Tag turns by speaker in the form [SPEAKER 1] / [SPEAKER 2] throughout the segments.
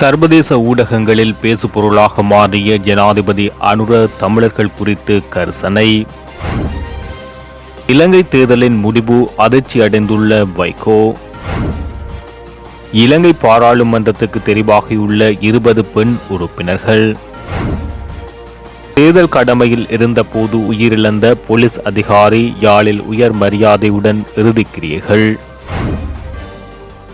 [SPEAKER 1] சர்வதேச ஊடகங்களில் பேசுபொருளாக மாறிய ஜனாதிபதி அனுர தமிழர்கள் குறித்து கரிசனை. இலங்கை தேர்தலின் முடிவு அதிர்ச்சி அடைந்துள்ள வைகோ. இலங்கை பாராளுமன்றத்துக்கு தெரிவாகியுள்ள இருபது பெண் உறுப்பினர்கள். தேர்தல் கடமையில் இருந்தபோது உயிரிழந்த போலீஸ் அதிகாரி யாழில் உயர் மரியாதையுடன் இறுதிக்கிரியர்கள்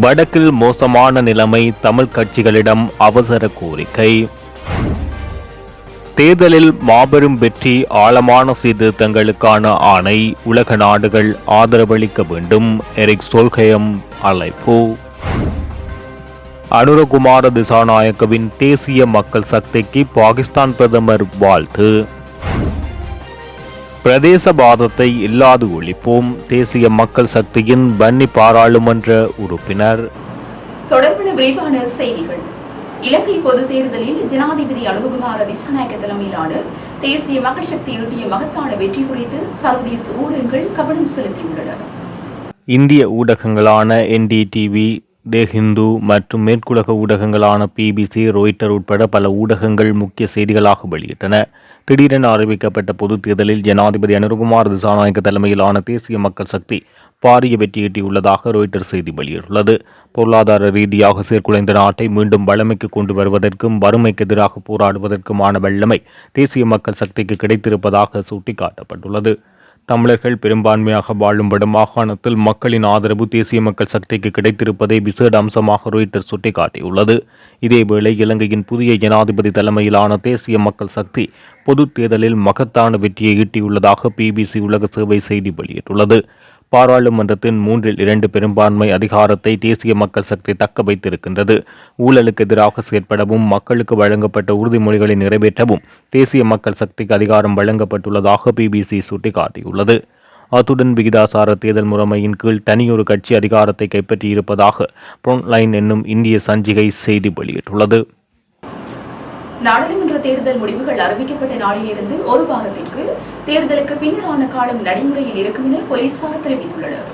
[SPEAKER 1] வடக்கில் மோசமான நிலைமை தமிழ் கட்சிகளிடம் அவசர கோரிக்கை. தேர்தலில் மாபெரும் வெற்றி ஆழமான சீர்திருத்தங்களுக்கான ஆணை உலக நாடுகள் ஆதரவளிக்க வேண்டும். எரிக் சோல்கயம் அழைப்பு. அனுரகுமார திசாநாயக்கவின் தேசிய மக்கள் சக்திக்கு பாகிஸ்தான் பிரதமர் வாழ்த்து. பிரதேசவாதத்தை இல்லாது ஒழிப்போம் தேசிய மக்கள் சக்தியின் வன்னி பாராளுமன்ற உறுப்பினர்.
[SPEAKER 2] தொடர்பான விரிவான செய்திகள். இலங்கை பொதுத் தேர்தலில் ஜனாதிபதி அனுகுமார திசாநாயக்க தலைமையிலான தேசிய மக்கள் சக்தி ஈட்டிய மகத்தான வெற்றி குறித்து சர்வதேச ஊடகங்கள் கவனம் செலுத்தியுள்ளன.
[SPEAKER 1] இந்திய ஊடகங்களான என்டிடிவி தி ஹிந்து மற்றும் மேற்குலக ஊடகங்களான பிபிசி ரோய்ட்டர் உட்பட பல ஊடகங்கள் முக்கிய செய்திகளாக வெளியிட்டன. திடீரென அறிவிக்கப்பட்ட பொதுத் தேர்தலில் ஜனாதிபதி அனுருகுமார் திசாநாயக்க தலைமையிலான தேசிய மக்கள் சக்தி பாரிய வெற்றியீட்டியுள்ளதாக ரோய்டர் செய்தி வெளியிட்டுள்ளது. பொருளாதார ரீதியாக சீர்குலைந்த நாட்டை மீண்டும் வளமைக்கு கொண்டு வருவதற்கும் வறுமைக்கு எதிராக போராடுவதற்குமான வல்லமை தேசிய மக்கள் சக்திக்கு கிடைத்திருப்பதாக சுட்டிக்காட்டப்பட்டுள்ளது. தமிழர்கள் பெரும்பான்மையாக வாழும் வடமாகாணத்தில் மக்களின் ஆதரவு தேசிய மக்கள் சக்திக்கு கிடைத்திருப்பதை விசேட அம்சமாக ரோய்டர் சுட்டிக்காட்டியுள்ளது. இதேவேளை இலங்கையின் புதிய ஜனாதிபதி தலைமையிலான தேசிய மக்கள் சக்தி பொதுத் தேர்தலில் மகத்தான வெற்றியை ஈட்டியுள்ளதாக பிபிசி உலக சேவை செய்தி வெளியிட்டுள்ளது. பாராளுமன்றத்தின் மூன்றில் இரண்டு பெரும்பான்மை அதிகாரத்தை தேசிய மக்கள் சக்தி தக்க வைத்திருக்கின்றது. ஊழலுக்கு எதிராக செயற்படவும் மக்களுக்கு வழங்கப்பட்ட உறுதிமொழிகளை நிறைவேற்றவும் தேசிய மக்கள் சக்திக்கு அதிகாரம் வழங்கப்பட்டுள்ளதாக பிபிசி சுட்டிக்காட்டியுள்ளது. அத்துடன் விகிதாசார தேர்தல் முறைமையின் கீழ் தனியொரு கட்சி அதிகாரத்தை கைப்பற்றியிருப்பதாக புரொன்லைன் என்னும் இந்திய சஞ்சிகை செய்தி வெளியிட்டுள்ளது.
[SPEAKER 2] நாடாளுமன்ற தேர்தல் முடிவுகள் அறிவிக்கப்பட்ட நாளிலிருந்து ஒரு வாரத்திற்கு தேர்தலுக்கு பின்னரான காலம் நடைமுறையில் இருக்கும் என போலீசார் தெரிவித்துள்ளனர்.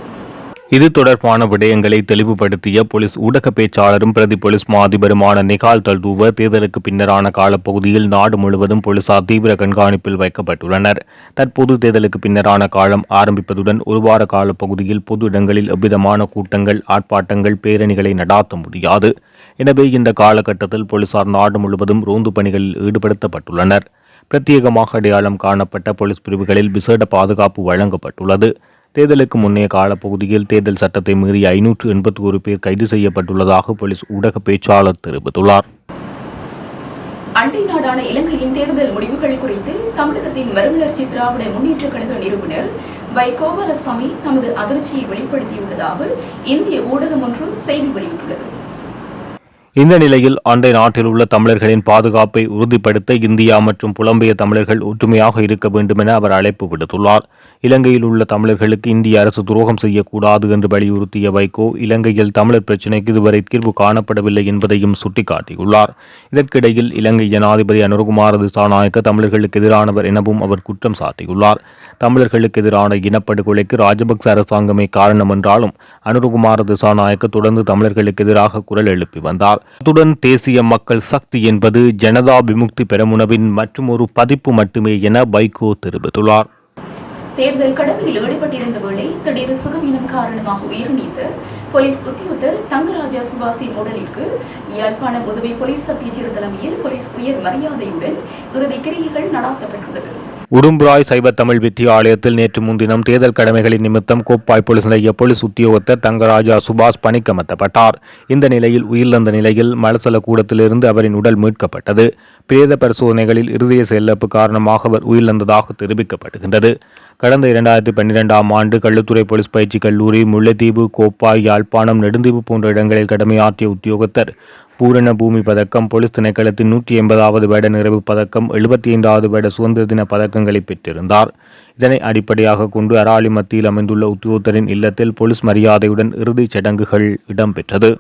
[SPEAKER 1] இது தொடர்பான விடயங்களை தெளிவுபடுத்திய போலீஸ் ஊடக பேச்சாளரும் பிரதி போலீஸ் மா அதிபருமான நிகால் தல்தூவ தேர்தலுக்கு பின்னரான காலப்பகுதியில் நாடு முழுவதும் போலீசார் தீவிர கண்காணிப்பில் வைக்கப்பட்டுள்ளனர். தற்போது தேர்தலுக்கு பின்னரான காலம் ஆரம்பிப்பதுடன் ஒரு வார காலப்பகுதியில் பொது இடங்களில் எவ்விதமான கூட்டங்கள் ஆர்ப்பாட்டங்கள் பேரணிகளை நடாத்த முடியாது. எனவே இந்த காலகட்டத்தில் போலீசார் நாடு முழுவதும் ரோந்து பணிகளில் ஈடுபடுத்தப்பட்டுள்ளனர். பிரத்யேகமாக அடையாளம் காணப்பட்ட போலீஸ் பிரிவுகளில் விசேட பாதுகாப்பு வழங்கப்பட்டுள்ளது. தேர்தலுக்கு முன்னைய காலப்பகுதியில் தேர்தல் சட்டத்தை மீறி ஐநூற்று எண்பத்தி ஒரு பேர் கைது செய்யப்பட்டுள்ளதாக போலீஸ் ஊடக பேச்சாளர் தெரிவித்துள்ளார்.
[SPEAKER 2] அண்டை நாடான இலங்கையின் தேர்தல் முடிவுகள் குறித்து தமிழகத்தின் மறுமலர்ச்சி திராவிட முன்னேற்ற கழக நிறுவனர் வை கோபாலசாமி தமது அதிர்ச்சியை வெளிப்படுத்தியுள்ளதாக இந்திய ஊடகம் ஒன்று செய்தி வெளியிட்டுள்ளது.
[SPEAKER 1] இந்த நிலையில் அண்டை நாட்டில் உள்ள தமிழர்களின் பாதுகாப்பை உறுதிப்படுத்த இந்தியா மற்றும் புலம்பெயர் தமிழர்கள் ஒற்றுமையாக இருக்க வேண்டும் என அவர் அழைப்பு விடுத்துள்ளார். இலங்கையில் உள்ள தமிழர்களுக்கு இந்திய அரசு துரோகம் செய்யக்கூடாது என்று வலியுறுத்திய வைகோ இலங்கையில் தமிழர் பிரச்சினைக்கு இதுவரை தீர்வு காணப்படவில்லை என்பதையும் சுட்டிக்காட்டியுள்ளார். இதற்கிடையில் இலங்கை ஜனாதிபதி அனுரகுமார திசாநாயக்க தமிழர்களுக்கு எதிரானவர் எனவும் அவர் குற்றம் சாட்டியுள்ளார். தமிழர்களுக்கு எதிரான இனப்படுகொலைக்கு ராஜபக்ச அரசாங்கமே காரணம் என்றாலும் அனுரகுமார திசாநாயக்க தொடர்ந்து தமிழர்களுக்கு எதிராக குரல் எழுப்பி வந்தார். அத்துடன் தேசிய மக்கள் சக்தி என்பது ஜனதா விமுக்தி பெரமுனவின் மற்றும் ஒரு பதிப்பு மட்டுமே என வைகோ தெரிவித்துள்ளார்.
[SPEAKER 2] தேர்தல் கடமையில் ஈடுபட்டிருந்த வேளை திடீர் சுகவீனம் காரணமாக உயிர் நீத்த போலீஸ் உத்தியோகத்தர் தங்கராஜா சுபாஷின் உடலிற்கு யாழ்ப்பாணம் உதவி போலீஸ் சத்தியஜர் தலைமையில் போலீஸ் உயர் மரியாதையுடன் இறுதி கிரியைகள் நடாத்தப்பட்டுள்ளது.
[SPEAKER 1] உடும்புராய் சைவ தமிழ் வெற்றி ஆலயத்தில் நேற்று முன்தினம் தேர்தல் கடமைகளின் நிமித்தம் கோப்பாய் போலீஸ் நிலைய போலீஸ் உத்தியோகத்தர் தங்கராஜா சுபாஷ் பணிக்கமர்த்தப்பட்டார். இந்த நிலையில் உயிரிழந்த நிலையில் மலசல கூடத்திலிருந்து அவரின் உடல் மீட்கப்பட்டது. பிரேத பரிசோதனைகளில் இருதய செயலிழப்பு காரணமாக அவர் உயிரிழந்ததாக தெரிவிக்கப்படுகின்றது கடந்த இரண்டாயிரத்தி பன்னிரெண்டாம் ஆண்டு கள்ளுத்துறை போலீஸ் பயிற்சி கல்லூரி முல்லைத்தீவு கோப்பாய் யாழ்ப்பாணம் நெடுந்தீவு போன்ற இடங்களில் கடமையாற்றிய உத்தியோகத்தர் பூரண பூமி பதக்கம் போலீஸ் திணைக்களத்தின் நூற்றி எண்பதாவது வேட நிறைவு பதக்கம் எழுபத்தி ஐந்தாவது வேட சுதந்திர தின பதக்கங்களை பெற்றிருந்தார். இதனை அடிப்படையாக கொண்டு அராலி மத்தியில் அமைந்துள்ள உத்தியோகத்தரின் இல்லத்தில் போலீஸ் மரியாதையுடன் இறுதிச் சடங்குகள் இடம்பெற்றது.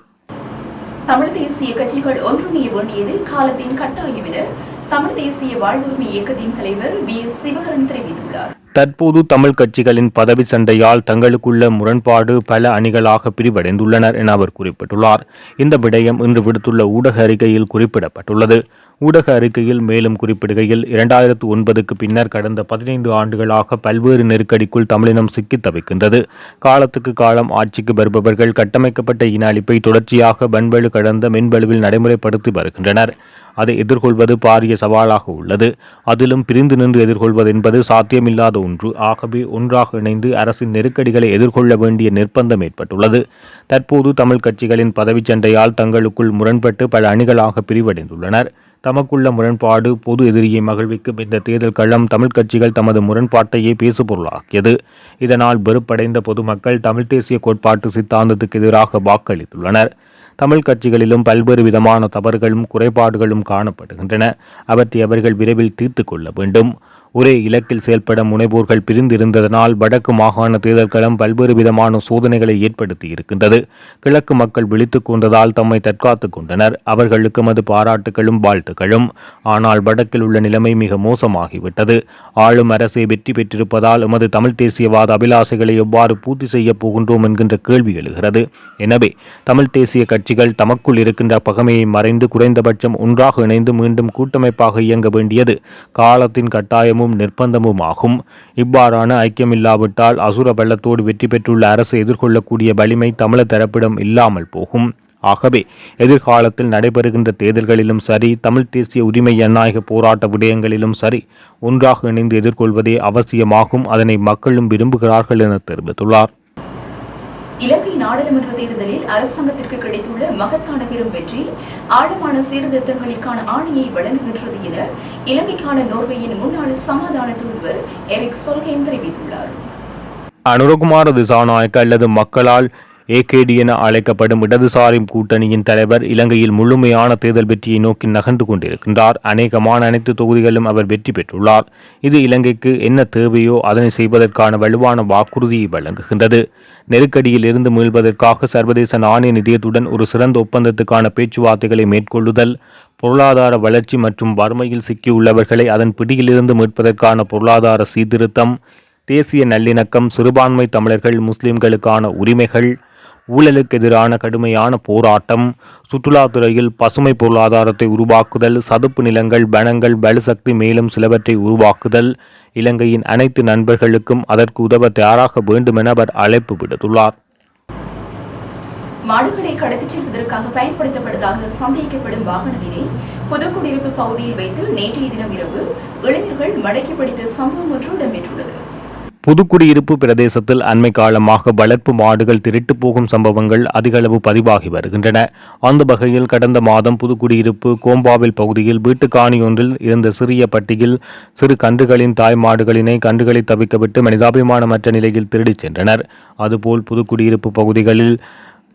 [SPEAKER 2] தமிழ் தேசிய கட்சிகள் ஒன்றிணைய வேண்டியது காலத்தின் கட்டாயம் என தமிழ் தேசிய வாழ்வுரிமை இயக்கத்தின் தலைவர் வி எஸ் சிவகரன் தெரிவித்துள்ளார்.
[SPEAKER 1] தற்போது தமிழ் கட்சிகளின் பதவி சண்டையால் தங்களுக்குள்ள முரண்பாடு பல அணிகளாக பிரிவடைந்துள்ளனர் என அவர் குறிப்பிட்டுள்ளார். இந்த விடயம் இன்று விடுத்துள்ள ஊடக அறிக்கையில் குறிப்பிடப்பட்டுள்ளது. ஊடக அறிக்கையில் மேலும் குறிப்பிடுகையில் இரண்டாயிரத்து ஒன்பதுக்கு பின்னர் கடந்த பதினைந்து ஆண்டுகளாக பல்வேறு நெருக்கடிக்குள் தமிழினம் சிக்கித் தவிக்கின்றது. காலத்துக்கு காலம் ஆட்சிக்கு வருபவர்கள் கட்டமைக்கப்பட்ட இன அழிப்பை தொடர்ச்சியாக பண்பழு கடந்த மென்பழுவில் நடைமுறைப்படுத்தி வருகின்றனர். அதை எதிர்கொள்வது பாரிய சவாலாக உள்ளது. அதிலும் பிரிந்து நின்று எதிர்கொள்வது என்பது சாத்தியமில்லாத ஒன்று. ஆகவே ஒன்றாக இணைந்து அரசின் நெருக்கடிகளை எதிர்கொள்ள வேண்டிய நிர்பந்தம் ஏற்பட்டுள்ளது. தற்போது தமிழ் கட்சிகளின் பதவிச் சண்டையால் தங்களுக்குள் முரண்பட்டு பல அணிகளாக பிரிவடைந்துள்ளனர். தமக்குள்ள முரண்பாடு பொது எதிரியை மகிழ்விக்கும் இந்த தேர்தல் களம் தமிழ் கட்சிகள் தமது முரண்பாட்டையே பேசுபொருளாக்கியது. இதனால் வெறுப்படைந்த பொதுமக்கள் தமிழ் தேசிய கோட்பாட்டு சித்தாந்தத்துக்கு எதிராக வாக்களித்துள்ளனர். தமிழ் கட்சிகளிலும் பல்வேறு விதமான தவறுகளும் குறைபாடுகளும் காணப்படுகின்றன. அவற்றை அவர்கள் விரைவில் தீர்த்து கொள்ள வேண்டும். ஒரே இலக்கில் செயல்பட முனைவோர்கள் பிரிந்திருந்ததனால் வடக்கு மாகாண தேர்தல் களம் பல்வேறு விதமான சோதனைகளை ஏற்படுத்தி இருக்கின்றது. கிழக்கு மக்கள் விழித்துக் கொண்டதால் தம்மை தற்காத்துக் கொண்டனர். அவர்களுக்கு மது பாராட்டுகளும் வாழ்த்துக்களும். ஆனால் வடக்கில் உள்ள நிலைமை மிக மோசமாகிவிட்டது. ஆளும் அரசே வெற்றி பெற்றிருப்பதால் எமது தமிழ் தேசியவாத அபிலாசைகளை எவ்வாறு பூர்த்தி செய்யப் போகின்றோம் என்கின்ற கேள்வி எழுகிறது. எனவே தமிழ் தேசிய கட்சிகள் தமக்குள் இருக்கின்ற பகமையை மறைந்து குறைந்தபட்சம் ஒன்றாக இணைந்து மீண்டும் கூட்டமைப்பாக இயங்க வேண்டியது காலத்தின் கட்டாயமும் நிர்பந்தமும் ஆகும். இவ்வாறான ஐக்கியமில்லாவிட்டால் அசுர பள்ளத்தோடு வெற்றி பெற்றுள்ள அரசு எதிர்கொள்ளக்கூடிய வலிமை தமிழர் தரப்பிடம் இல்லாமல் போகும். ஆகவே எதிர்காலத்தில் நடைபெறுகின்ற தேர்தல்களிலும் சரி தமிழ் தேசிய உரிமை ஜனநாயக போராட்ட விடயங்களிலும் சரி ஒன்றாக இணைந்து எதிர்கொள்வதே அவசியமாகும். அதனை மக்களும் விரும்புகிறார்கள் என தெரிவித்துள்ளார்.
[SPEAKER 2] இலங்கை நாடாளுமன்ற தேர்தலில் அரசாங்கத்திற்கு கிடைத்துள்ள மகத்தான பெரும் வெற்றி ஆழமான சீர்திருத்தங்களுக்கான ஆணையை வழங்குகின்றது என இலங்கைக்கான நோர்வேயின் முன்னாள் சமாதான தூதுவர் எரிக் சொல்கேம் தெரிவித்துள்ளார்.
[SPEAKER 1] அனுரகுமார திசாநாயக்க அல்லது மக்களால் ஏகேடி என அழைக்கப்படும் இடதுசாரி கூட்டணியின் தலைவர் இலங்கையில் முழுமையான தேர்தல் வெற்றியை நோக்கி நகர்ந்து கொண்டிருக்கின்றார். அநேகமான அனைத்து தொகுதிகளிலும் அவர் வெற்றி பெற்றுள்ளார். இது இலங்கைக்கு என்ன தேவையோ அதனை செய்வதற்கான வலுவான வாக்குறுதியை வழங்குகின்றது. நெருக்கடியில் இருந்து மீள்வதற்காக சர்வதேச நாணய நிதியத்துடன் ஒரு சிறந்த ஒப்பந்தத்துக்கான பேச்சுவார்த்தைகளை மேற்கொள்ளுதல் பொருளாதார வளர்ச்சி மற்றும் வறுமையில் சிக்கியுள்ளவர்களை அதன் பிடியிலிருந்து மீட்பதற்கான பொருளாதார சீர்திருத்தம் தேசிய நல்லிணக்கம் சிறுபான்மை தமிழர்கள் முஸ்லிம்களுக்கான உரிமைகள் ஊழலுக்கு எதிரான கடுமையான போராட்டம் சுற்றுலாத்துறையில் பசுமை பொருளாதாரத்தை உருவாக்குதல் சதுப்பு நிலங்கள் வனங்கள் பலுசக்தி மேலும் சிலவற்றை உருவாக்குதல் இலங்கையின் அனைத்து நண்பர்களுக்கும் அதற்கு உதவ தயாராக வேண்டுமென அவர் அழைப்பு விடுத்துள்ளார்.
[SPEAKER 2] மாடுகளை கடத்திச் செல்வதற்காக பயன்படுத்தப்பட்டதாக சந்தேகிக்கப்படும் வாகனத்தினை புதுக்குடியிருப்பு பகுதியில் வைத்து நேற்றைய தினம் இரவு இளைஞர்கள் மடக்கி பிடித்த சம்பவம் ஒன்று இடம்பெற்றுள்ளது.
[SPEAKER 1] புதுக்குடியிருப்பு பிரதேசத்தில் அண்மை காலமாக வளர்ப்பு மாடுகள் திருட்டு போகும் சம்பவங்கள் அதிகளவு பதிவாகி வருகின்றன. அந்த வகையில் கடந்த மாதம் புதுக்குடியிருப்பு கோம்பாவில் பகுதியில் வீட்டுக்காணியொன்றில் இருந்த சிறிய பட்டியில் சிறு கன்றுகளின் தாய் மாடுகளினை கன்றுகளை தவிக்கவிட்டு மனிதாபிமானமற்ற நிலையில் திருடிச் சென்றனர். அதுபோல் புதுக்குடியிருப்பு பகுதிகளில்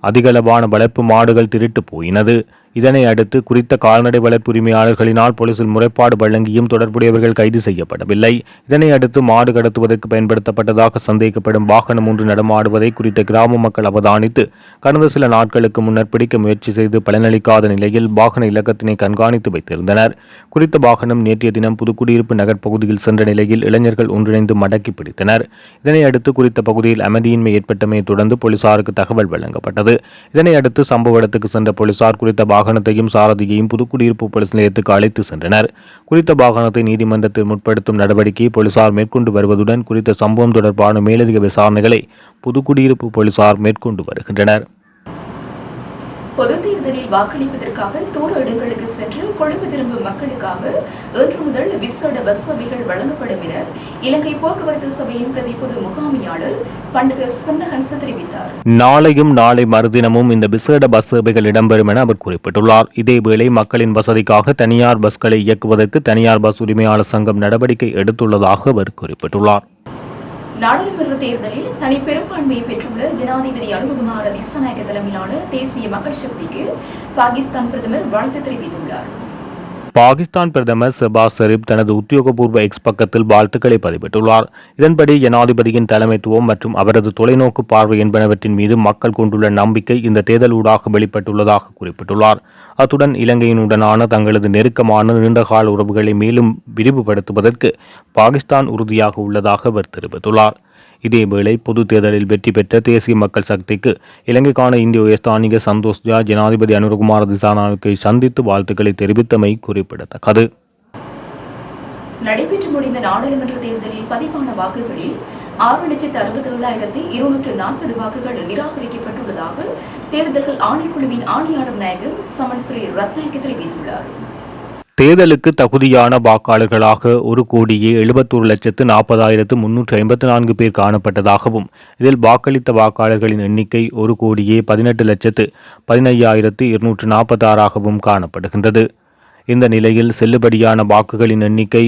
[SPEAKER 1] அதிகளவான வளர்ப்பு மாடுகள் திருட்டு போயினது. இதனை அடுத்து குறித்த கால்நடை வளர்ப்பு உரிமையாளர்களினால் போலீசில் முறைப்பாடு வழங்கியும் தொடர்புடையவர்கள் கைது செய்யப்படவில்லை. இதனை அடுத்து மாடு கடத்துவதற்கு பயன்படுத்தப்பட்டதாக சந்தேகிக்கப்படும் வாகனம் ஒன்று நடமாடுவதை குறித்த கிராம மக்கள் அவதானித்து கடந்த சில நாட்களுக்கு முன்னர் பிடிக்க முயற்சி செய்து பலனளிக்காத நிலையில் வாகன இலக்கத்தினை கண்காணித்து வைத்திருந்தனர். குறித்த வாகனம் நேற்றைய தினம் புதுக்குடியிருப்பு நகர் பகுதியில் சென்ற நிலையில் இளைஞர்கள் ஒன்றிணைந்து மடக்கி பிடித்தனர். இதனை அடுத்து குறித்த பகுதியில் அமைதியின்மை ஏற்பட்டமையை தொடர்ந்து போலீசாருக்கு தகவல் வழங்கப்பட்டது. இதனை அடுத்து சம்பவ இடத்துக்கு சென்ற போலீசார் குறித்த வாகனத்தையும் சாரதியையும் புதுக்குடியிருப்பு போலீஸ் நிலையத்துக்கு அழைத்து சென்றனர். குறித்த வாகனத்தை நீதிமன்றத்தில் முற்படுத்தும் நடவடிக்கையை போலீசார் மேற்கொண்டு வருவதுடன் குறித்த சம்பவம் தொடர்பான மேலதிக விசாரணைகளை புதுக்குடியிருப்பு போலீசார் மேற்கொண்டு வருகின்றனர்.
[SPEAKER 2] பொது தேர்தலில் வாக்களிப்பதற்காக தூர இடங்களுக்கு சென்று கொழும்பு திரும்பும் மக்களுக்காக இன்று முதல் விசேட பஸ் சேவைகள் வழங்கப்படும் என இலங்கை போக்குவரத்து சபையின் பிரதி பொது முகாமியாளர் பண்டுக ஸ்வர்ணஹன்ச தெரிவித்தார்.
[SPEAKER 1] நாளையும் நாளை மறுதினமும் இந்த விசேட பஸ் சேவைகள் இடம்பெறும் என அவர் குறிப்பிட்டுள்ளார். இதேவேளை மக்களின் வசதிக்காக தனியார் பஸ்களை இயக்குவதற்கு தனியார் பஸ் உரிமையாளர் சங்கம் நடவடிக்கை எடுத்துள்ளதாக அவர் குறிப்பிட்டுள்ளார்.
[SPEAKER 2] நாடாளுமன்ற தேர்தலில் தனி பெரும்பான்மையை பெற்றுள்ள ஜனாதிபதி அனுபகுமார திசாநாயக தலைமையிலான தேசிய மக்கள் சக்திக்கு பாகிஸ்தான் பிரதமர் வாழ்த்து தெரிவித்துள்ளார்.
[SPEAKER 1] பாகிஸ்தான் பிரதமர் செபாஸ் ஷெரீப் தனது உத்தியோகபூர்வ எக்ஸ் பக்கத்தில் வாழ்த்துக்களை பதிவிட்டுள்ளார். இதன்படி ஜனாதிபதியின் தலைமைத்துவம் மற்றும் அவரது தொலைநோக்கு பார்வை என்பனவற்றின் மீது மக்கள் கொண்டுள்ள நம்பிக்கை இந்த தேர்தல் ஊடாக வெளிப்பட்டுள்ளதாக குறிப்பிட்டுள்ளார். அத்துடன் இலங்கையினுடனான தங்களது நெருக்கமான நீண்டகால உறவுகளை மேலும் விரிவுபடுத்துவதற்கு பாகிஸ்தான் உறுதியாக உள்ளதாக அவர் தெரிவித்துள்ளார். இதேவேளை பொது தேர்தலில் வெற்றி பெற்ற தேசிய மக்கள் சக்திக்கு இலங்கைக்கான இந்திய உயர்ஸ்தானிக சந்தோஷ் ஜா ஜனாதிபதி அனுரகுமார் திசானாவுக்கு சந்தித்து வாழ்த்துக்களை தெரிவித்தமை குறிப்பிடத்தக்கது.
[SPEAKER 2] நடைபெற்று முடிந்த நாடாளுமன்ற தேர்தலில் பதிவான வாக்குகளில் ஆறு லட்சத்து அறுபத்தி ஏழாயிரத்தி இருநூற்று நாற்பது வாக்குகள் நிராகரிக்கப்பட்டுள்ளதாக தேர்தல்கள் ஆணைக்குழுவின் ஆணையாளர் நாயகம் சமன் ஸ்ரீ ரத்நாயக்க தெரிவித்துள்ளார்.
[SPEAKER 1] தேர்தலுக்கு தகுதியான வாக்காளர்களாக ஒரு கோடியே எழுபத்தொரு லட்சத்து நாற்பதாயிரத்து முன்னூற்று ஐம்பத்து நான்கு பேர் காணப்பட்டதாகவும் இதில் வாக்களித்த வாக்காளர்களின் எண்ணிக்கை ஒரு கோடியே பதினெட்டு லட்சத்து பதினையாயிரத்து இருநூற்று நாற்பத்தாறாகவும் காணப்படுகின்றது. இந்த நிலையில் செல்லுபடியான வாக்குகளின் எண்ணிக்கை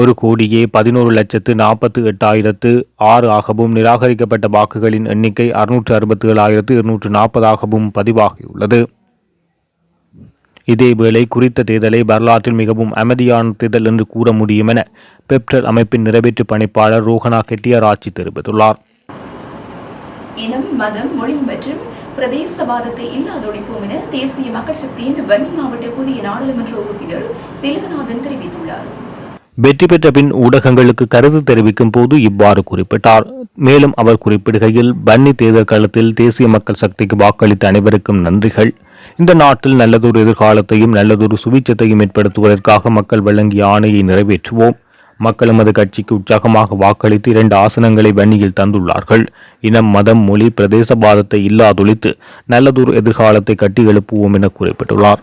[SPEAKER 1] ஒரு கோடியே பதினோரு லட்சத்து நாற்பத்து எட்டாயிரத்து ஆறு ஆகவும் நிராகரிக்கப்பட்ட வாக்குகளின் எண்ணிக்கை அறுநூற்று அறுபத்தி ஏழாயிரத்து இருநூற்று நாற்பதாகவும் பதிவாகியுள்ளது. இதேவேளை குறித்த தேர்தலை வரலாற்றில் மிகவும் அமைதியான தேர்தல் என்று கூற முடியும் என பெப்டல் அமைப்பின் நிறைவேற்று பணிப்பாளர் ரோஹனா கெட்டியாராச்சி தெரிவித்துள்ளார்.
[SPEAKER 2] இனம் மதம் மொழி மற்றும் பிரதேசவாதத்தை இல்லாதொழிப்போம் என தேசிய மக்கள் சக்தியின் வன்னி மாவட்ட புதிய நாடாளுமன்ற உறுப்பினர் திலகநாதன் தெரிவித்துள்ளார்.
[SPEAKER 1] வெற்றி பெற்ற பின் ஊடகங்களுக்கு கருத்து தெரிவிக்கும் போது இவ்வாறு குறிப்பிட்டார். மேலும் அவர் குறிப்பிடுகையில் பன்னி தேர்தல் களத்தில் தேசிய மக்கள் சக்திக்கு வாக்களித்த அனைவருக்கும் நன்றிகள். இந்த நாட்டில் நல்லதொரு எதிர்காலத்தையும் நல்லதொரு சுபிச்சத்தையும் ஏற்படுத்துவதற்காக மக்கள் வழங்கிய ஆணையை நிறைவேற்றுவோம். மக்கள் எமது கட்சிக்கு உற்சாகமாக வாக்களித்து இரண்டு ஆசனங்களை வன்னியில் தந்துள்ளார்கள். இனம் மதம் மொழி பிரதேசவாதத்தை இல்லாதொழித்து நல்லதொரு எதிர்காலத்தை கட்டி எழுப்புவோம் என குறிப்பிட்டுள்ளார்.